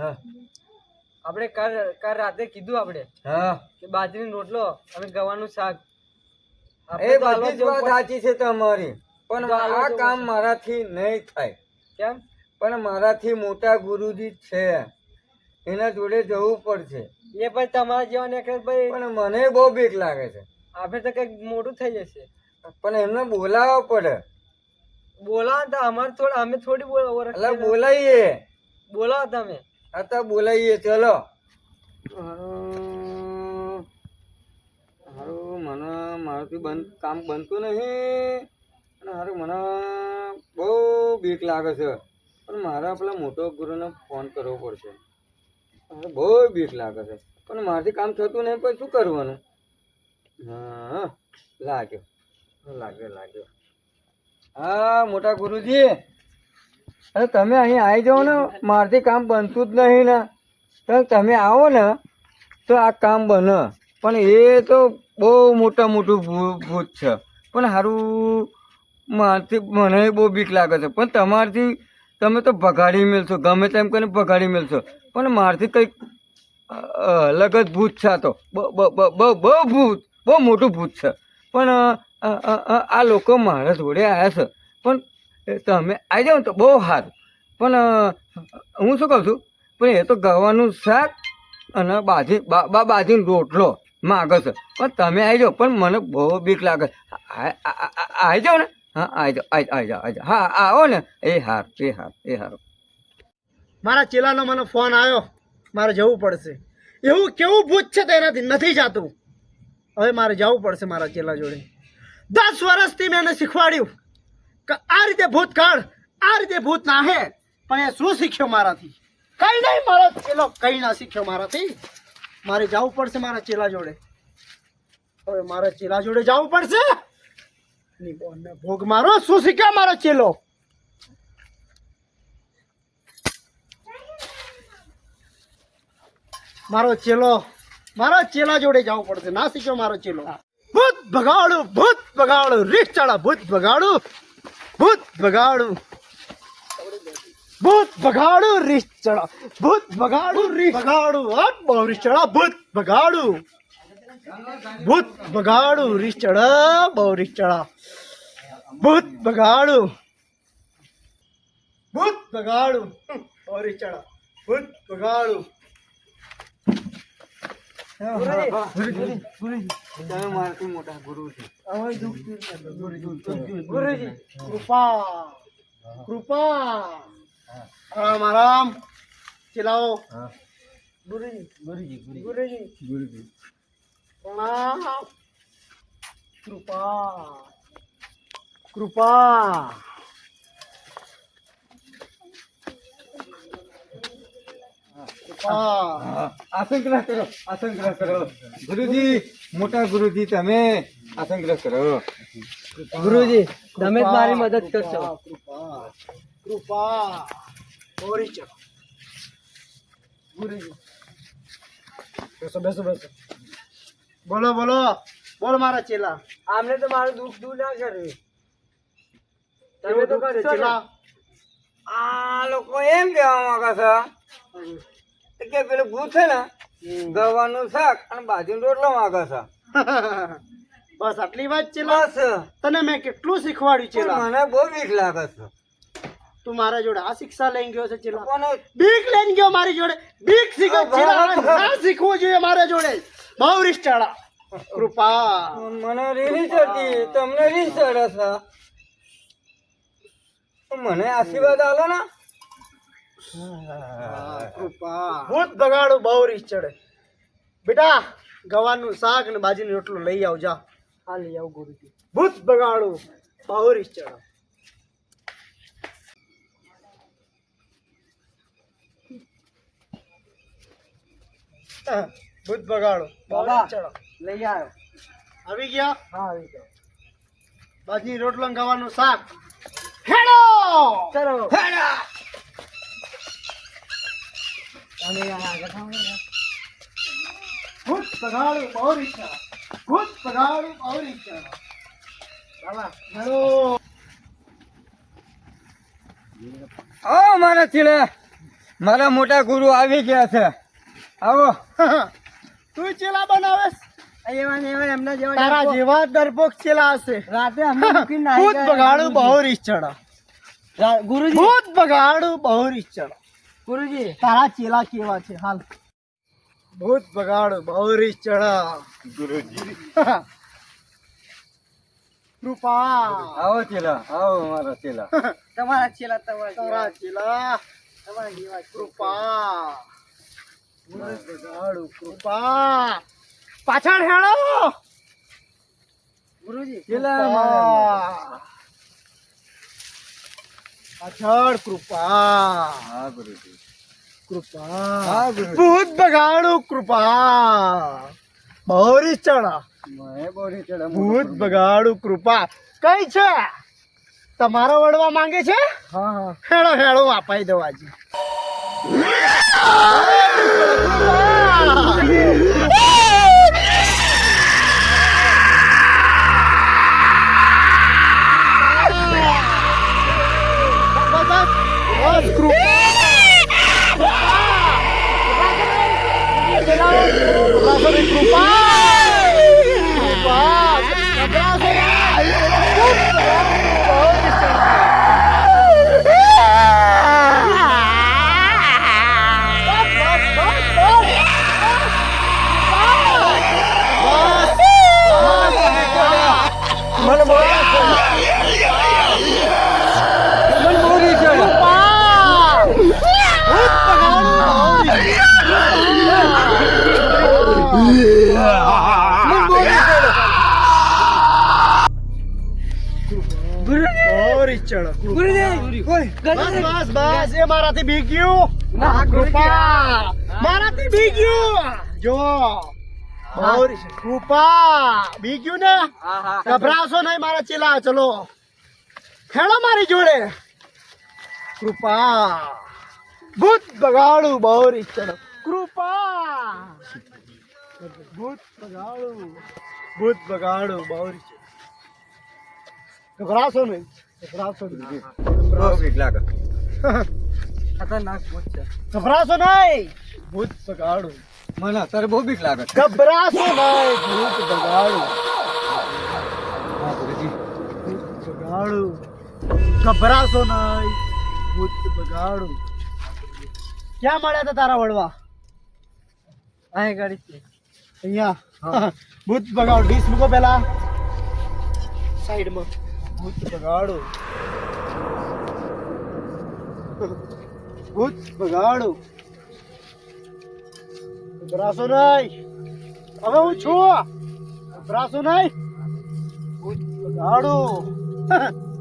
હા. આપણે કાલ કાલ રાતે કીધું આપણે હા. કે બાજરીનો રોટલો અને ગવાનું શાક. એ બધી જ વાત સાચી છે તમારી. પણ આ કામ મારાથી નહીં થાય. કેમ? પણ મારાથી મોટા ગુરુજી છે. એના જોડે જવું પડશે. એ પણ તમારા જેવા નીકળે ભાઈ પણ મને બહુ બીક લાગે છે. આપણે તો કંઈક મોટું થઈ જશે. પણ એમને બોલાવવા પડે. બોલાવો તો અમારે થોડા અમે થોડી બોલાવીએ બોલાવો તમે. આ તો બોલાવીએ ચલો. હારું, મને મારાથી બંધ, કામ બનતું નહીં. અને હારું, મને બહુ બીક લાગે છે. પણ મારા પેલા મોટો ગુરુને ફોન કરવો પડશે. બહુ બીક લાગે છે. પણ મારાથી કામ થતું નહીં, પછી શું કરવાનું? હા, લાગ્યો. લાગ્યો લાગ્યો. હા, મોટા ગુરુજી. અરે તમે અહીં આવી જાઓ ને, મારથી કામ બનતું જ નહીં ને. તો તમે આવો ને, તો આ કામ બને. પણ એ તો બહુ મોટા મોટું ભૂત છે. પણ સારું મારથી મને બહુ બીક લાગે છે. પણ તમારથી તમે તો ભગાડી મેળશો ગમે તેમ કરીને ભગાડી મેળશો પણ મારથી કંઈક અલગ જ ભૂત છે તો. બહુ ભૂત, બહુ મોટું ભૂત છે. પણ આ લોકો મારા જોડે આવ્યા છે. પણ તમે આવી જાઓ તો બહુ સારું. પણ હું શું કહું છું? પણ એ તો ગવાનું શાક અને બાજી બાજીનો રોટલો માગે છે. પણ તમે આવી જાઓ, પણ મને બહુ બીક લાગે. આવી જાઓ ને? હા આવી જાઓ આવી આવી જાઓ આવી જાઓ. હા આવો ને. એ હાર એ હાર, એ હારો. મારા ચેલાનો મને ફોન આવ્યો. મારે જવું પડશે. એવું કેવું ભૂત છે તેનાથી નથી જાતું. હવે મારે જવું પડશે મારા ચેલા જોડે. દસ વર્ષથી મેં એને શીખવાડ્યું. આ રીતે ભૂતકાળ, આ રીતે ભૂત નાહે પણ એ શું શીખ્યો મારાથી? કઈ નહીં, મારો ચેલો, કઈ ના શીખ્યો મારાથી? મારે જવું પડશે મારા ચેલા જોડે. હવે મારા ચેલા જોડે જવું પડશે? ભોગ મારો, શું શીખ્યો મારો ચેલો? મારો ચેલો, મારા ચેલા જોડે જવું પડશે. ના શીખ્યો મારો ચેલો? ભૂત ભગાડું ભૂત ભગાડું રીક્ષ ચડા ભૂત ભગાડું. ભૂત ભગાડું. ભૂત ભગાડું, રીસ ચડા. ભૂત ભગાડું, રીસ ભગાડું હટ બહુ ચડા. ભૂત ભગાડું. ભૂત ભગાડું, રીસ ચડા. બહુ ચડા. ભૂત ભગાડું. ભૂત ભગાડું. બહુ ચડા. ભૂત ભગાડું. તમે મારાથી મોટા ગુરુ છે. ગુરુજી કૃપા. કૃપા. રામ રામ ચલાવો. ગુરુજી. ગુરુજી ગુરુજી. પ્રણામ કૃપા. કૃપા. કૃપા આસન કરો આસનગ્રહ કરો. ગુરુજી મોટા ગુરુજી તમે આસનગ્રહ કરો. ગુરુજી તમે જ મારી મદદ કરશો. કૃપા કૃપા ઓરી ચલો. ગુરુજી. બેસો બેસો બેસો. બોલો બોલો. બોલ મારા ચેલા. આમને તો મારું દુઃખ દૂર ના કર્યું તમે તો ને? ચેલા? આ લોકો એમ કહેવા માંગે છે કે પેલું ભૂત છે ને ગવાનું શાક અને બાજુ રોટલો માંગે છે. બસ આટલી વાત છે બસ. તને મેં કેટલું શીખવાડ્યું છે મને બહુ બીક લાગે છે. તું મારા જોડે આ શિક્ષા લઈને ગયો છે ચેલા? બીક લઈને ગયો મારી જોડે? બીક શીખો ચેલા. શીખવું જોઈએ મારા જોડે. બહુ રિસ્ટાળા કૃપા. મને રીલી ચડતી. તમને રીસ ચડે છે. મને આશીર્વાદ આલો ને. ભૂત ભગાડું બહુ રીસ ચડે. બેટા ગવાનું શાક ને બાજીની રોટલો લઈ આવ જા. હા લઈ આવ ગુરુજી ભૂત બગાડું બહુ રીસ ચડે ભૂત બગાડો બાબા. રીસ લઈ આવ્યો આવી ગયા? હા આવી ગયો. બાજી રોટલો ને ગવાનું શાક. હેડો! ચલો. હેડા! તમે આગળ થાઓ ને. બહુ રીસ ખુદ ભૂત બહુ. બાબા ઓ મારા ચીલે. મારા મોટા ગુરુ આવી ગયા છે. આવો. તું ચેલા જેવા તારા જેવા ડરપોક ચેલા હશે. રાતે ભૂત બગાડું બહુ રીચ ચડા રા- ગુરુજી. ભૂત બગાડું બહુ રીચ ચડા ગુરુજી તારા ચેલા કેવા છે? હાલ. ભૂત બગાડ બહુ રીસ ચડા ગુરુજી. કૃપા આવો ચેલા આવો મારા ચેલા. તમારા ચેલા તમારા તમારા ચેલા. તમારા જેવા કૃપા ભૂત બગાડું કૃપા પાછળ હેળો. ગુરુજી. ચેલા કૃપા. પાછળ કૃપા. હા ગુરુજી. કૃપા. ભૂત બગાડું કૃપા. બહોરી ચડા. મેં ભૂત બગાડું કૃપા. કઈ છે? તમારો વડવા માંગે છે? હા હા. હેળો હેળો અપાઈ દો આજે. મને જો. કૃપા. બીજું ને? ગભરાશો નહીં મારા ચેલા. ચલો. ખેડો મારી જોડે. કૃપા. ભૂત બગાડું બહોરી ચડો કૃપા. ભૂત બગાડું. ભૂત બગાડું બહોરી ગભરાશો નહીં. ગભરાશો નહીં. ખતરનાક ભૂત છે. ગભરાશો નહીં. ભૂત બગાડું. મને અત્યારે બહુ બીક લાગે ગભરાશો નહીં ભૂત બગાડું હા ગુરુજી ભૂત બગાડું ગભરાશો નહીં. ભૂત બગાડું ક્યાં મળ્યા હતા તારા વડવા અહીં ગાડી છે. અહીંયા. ભૂત બગાડું ડીશ મૂકો પેલા સાઈડમાં. ભૂત બગાડું ભૂત બગાડું ગભરાશો નહીં. હવે હું છું. ગભરાશો નહીં. ભૂત બગાડું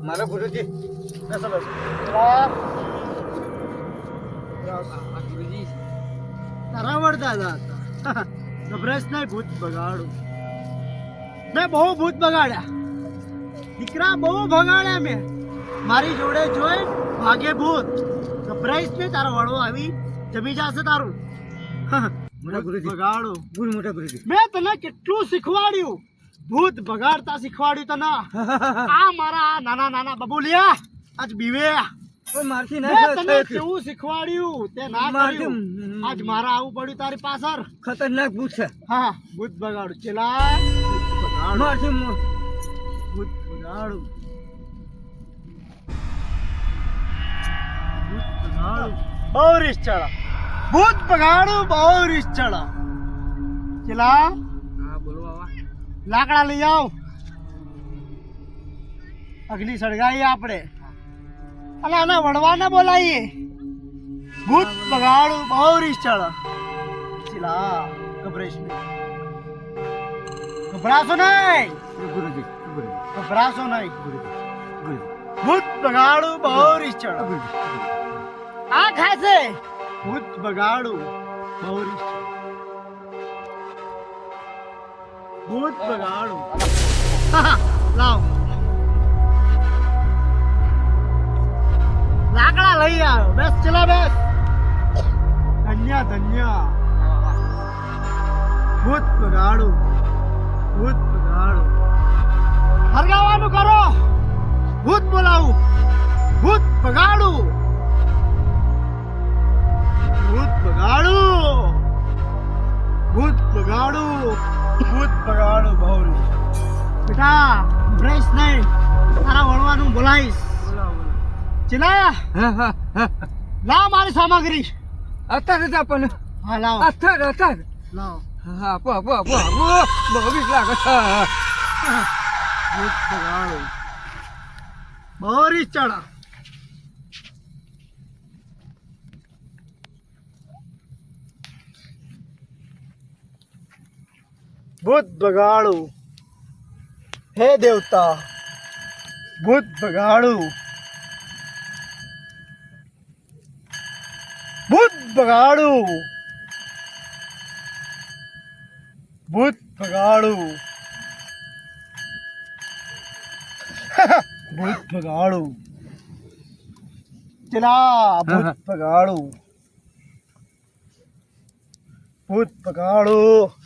મારા ગુરુજી. બેસો બેસો ગુરુજી તારા વડદાદા હતા. ગભરાશ નહીં ભૂત બગાડું. મેં બહુ ભૂત બગાડ્યા. દીકરા બહુ ભગાડ્યા મેં. મારી જોડે જોઈ ભાગે ભૂત. ગભરાઈશ ને તારો વડવો આવી. જમી જશે તારું. મોટા ગુરુજી. બગાડું. ગુરુ મોટા ગુરુજી. મેં તને કેટલું શીખવાડ્યું? ભૂત બગાડતા શીખવાડ્યું તને. આ મારા નાના નાના બબુલિયા આજ બીવે. મારથી ના તને કેવું શીખવાડ્યું? તે ના કર્યું. આજ મારા આવું પડ્યું તારી પાછળ. ખતરનાક ભૂત છે. હા ભૂત બગાડું. ચેલા મારથી ભૂત બગાડું. ભૂત બગાડું. બહુ રીસ ચડા. ભૂત પગાડું બહુ રીસ ચલા? લાકડા લઈ આવ. અગ્નિ સળગાઈએ આપણે. અને આના વડવાને બોલાવીએ ભૂત પગાડું બહુ રીસ ચલા, ગભરાઈશ નહીં. ગભરાશો નહીં? ગુરુજી ગભરાશો નહીં. ગુરુજી ભૂત પગાડું બહુ રીસ ચડા. આ ખાશે. ભૂત બગાડું બહુ ભૂત બગાડું. લાવ. લાકડા લઈ આવ્યો. બેસ ચલા બેસ. ધન્ય ધન્ય. ભૂત બગાડું ભૂત બગાડું. હરગાવાનું કરો. ભૂત બોલાવું. ભૂત બગાડું. બગાડું બહુરી બેટા બ્રશ નહીં. તારા વળવાનું બોલાઈશ ચિલા લાવ મારી સામગ્રી. અત્યારે જ આપણને હા લાવ. અત્યારે અત્યારે લાવ. હા આપો આપો આપો આપો. બહુ લાગે છે. ભૂત ચડા ભૂત બગાડું હે દેવતા ભૂત બગાડું ભૂત બગાડું ભૂત બગાડું ભૂત બગાડું ચલા ભૂત બગાડું ભૂત બગાડું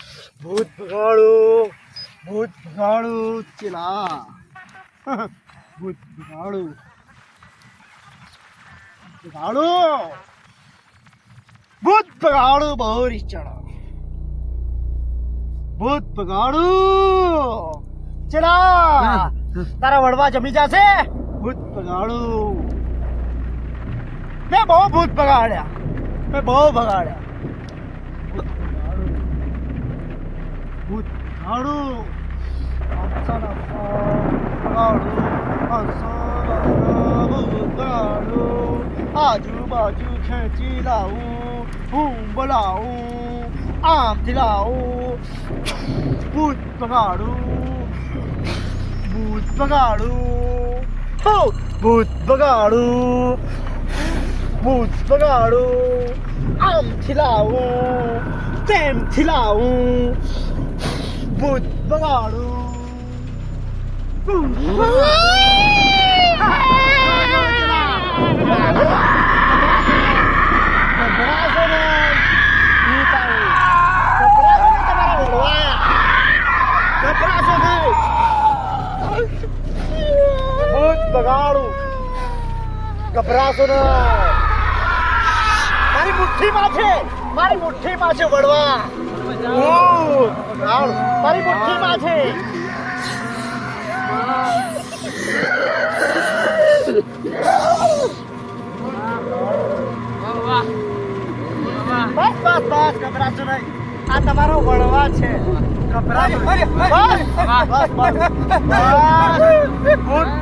ભૂત ભગાડું ભૂત ભગાડું ચલા. ભૂત ભગાડું. ભગાડું. ભૂત ભગાડું બહુ રીચડા ભૂત ભગાડું. ચલા. તારા વડવા જમી જશે? ભૂત ભગાડું. મેં બહુ ભૂત ભગાડ્યા. મેં બહુ બગાડ્યા ભૂત બગાડું ભૂત બગાડું હંસાના બગાડું હંસાના ભૂત બગાડું આજુબાજુ ખેંચી લાવું હું બોલાવું આમથી લાવું ભૂત બગાડું ભૂત બગાડું હો ભૂત બગાડું ભૂત બગાડું આમથી લાવું તેમથી લાવું ભૂત બગાડું ભૂત ગભરાશો નહીં. હું તારું. ગભરાશો નહીં તમારા વડવા. ગભરાશો નહીં. ભૂત બગાડું ગભરાશો નહીં. મારી મુઠ્ઠીમાં છે મારી મુઠ્ઠીમાં છે વડવા બગાડું. મારી મુઠ્ઠીમાં છે બસ બસ બસ ગભરાશો નહીં આ તમારો વડવા છે ગભરાશો. બસ બસ બસ બસ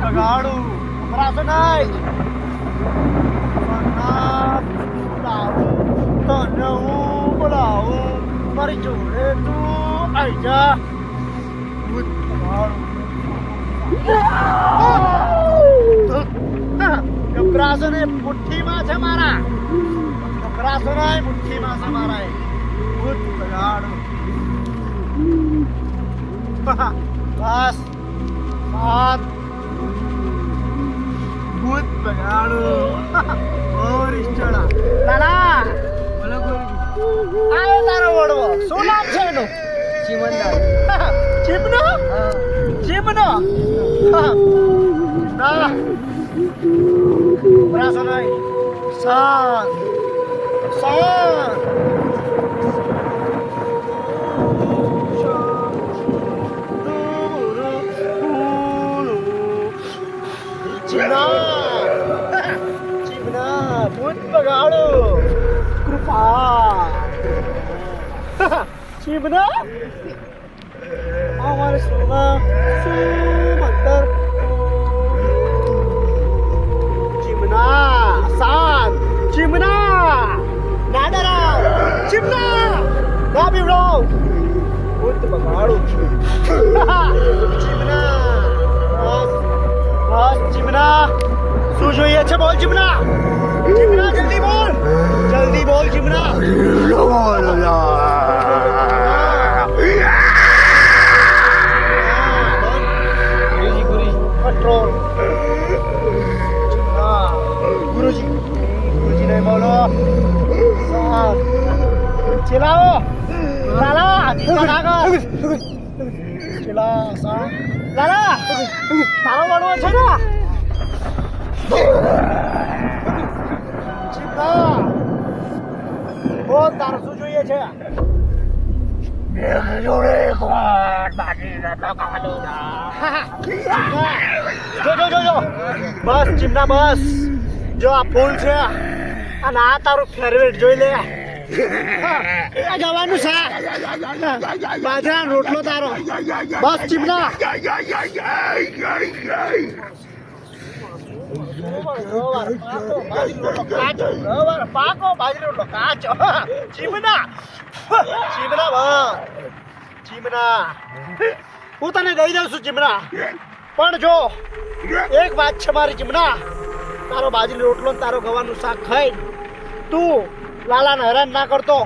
બગાડું નહીં હું તું જા ભૂત બગાડું ગભરાશો નહીં મુઠ્ઠીમાં છે મારા ગભરાશો નહીં મુઠ્ઠીમાં છે મારા એ. ભૂત બગાડું બસ સાત ભૂત બગાડું શું નામ છે એનું ચીમનો ચીમનો ના બરાસો નહીં શાંત શાંત ચીમના ચીમના ચીમના અમારે સોના સુમંદર ચીમના શાંત ચીમના ના ડરાવ ચીમના ના બીવડાવ ભૂત બગાડું ચીમના, બસ બસ, ચીમના. શું જોઈએ છે બોલ ચીમના? ચીમના, જલ્દી બોલ. જલ્દી બોલ ચીમના. કંટ્રોલ આગળ. ચલા સાત લાલા તારો વડવો છે ને? ચિંતા. બોલ તારે શું જોઈએ છે. જો જો જો જો. બસ ચીમના બસ. જો આ ફૂલ છે. અને આ તારું ફેવરેટ જોઈ લે. આ જવાનું છે. બાજરાનો રોટલો તારો. બસ ચીપના પાકો, બાજરી રોટલો, કાચો. ચીમના. ચીમના બસ ચીમના. હું તને દઈ દઉં છું, ચીમના. પણ જો, એક વાત છે મારી, ચીમના. તારો બાજરી રોટલો તારો ગવાનું શાક ખાઈ તું લાલાને હેરાન ના કરતો.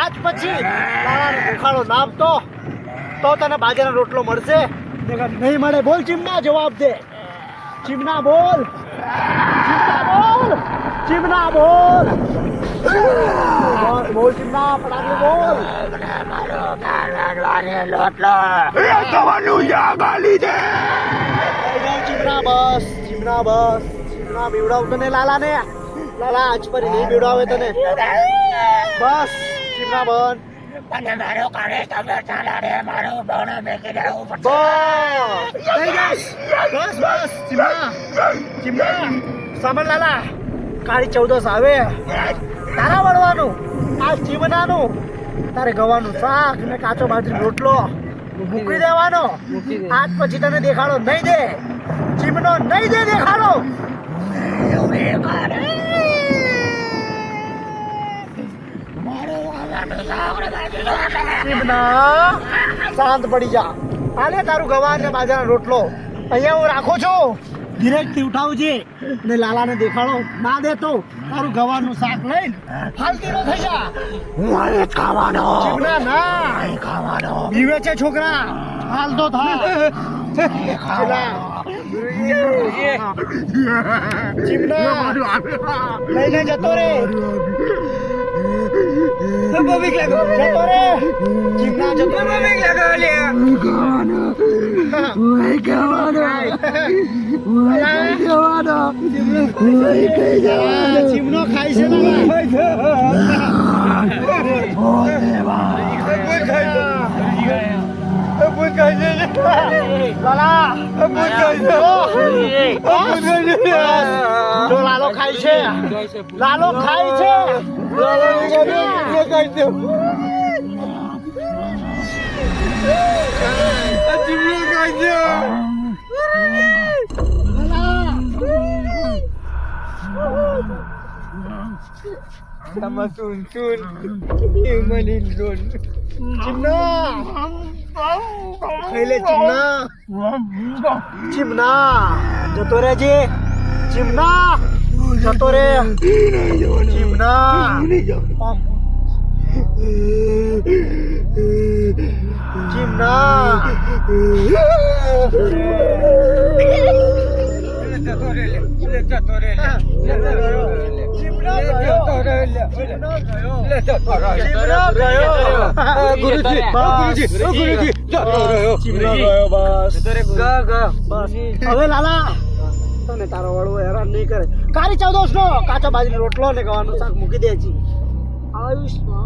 આજ પછી લાલાને ભૂખાડો ના આપતો તો તને બાજરાનો રોટલો મળશે. નહીં મળે બોલ ચીમના જવાબ દે. ચીમના બોલ. ચીમના બોલ. ચીમના બોલ. બોલ, ચીમના ફટાકડી બોલ. ચીમના બસ ચીમના બસ. ચીમના બીવડાવ તને લાલા ને લાલા આજ પર નહીં બીડાવે તને. બસ ચીમના બન. બસ થઈ ગઈ. બસ બસ ચીમના. ચીમના. સાંભળ લાલા કાળી ચૌદસ આવે. તારા વળવાનું આ ચીમનાનું. તારે ગવાનું શાક ને કાચો બાજરી રોટલો. મૂકી દેવાનો. આજ પછી તને દેખાડો નહીં દે. ચીમનો નહીં દે દેખાડો ચીમના શાંત પડી જા. આલે તારું ગવાર ને બાજરાનો રોટલો. અહીંયા હું રાખું છું. ધીરેજથી ઉઠાવજે ને લાલાને દેખાડો. ના દે તો તારું ગવાનું શાક લઈને હાલતી નો થઈ જા. ખાવાનો. ના. ખાવાનો. બીવે છે છોકરા. હાલ તો થા. લઈને જતો રે. જતો રે ચીમના જતો રે ચીમનો ખાય છે લાલા જો ખાય છે લાલો ખાય છે ચીમના ખાઈ લે ચીમના ચીમના જતો રહેજે ચીમના જતો રે ચીમના ચીમના ચીમના ગયો ચીમના ગયો ગુરુજી ગુરુજી ગુરુજી જતો રહ્યો ચીમના હવે લાલા તને તારો વાળો હેરાન નહીં કરે કારી ચૌદસ નો કાચા બાજરી રોટલો ને ગવાનું શાક મૂકી દે છે આયુષ્માન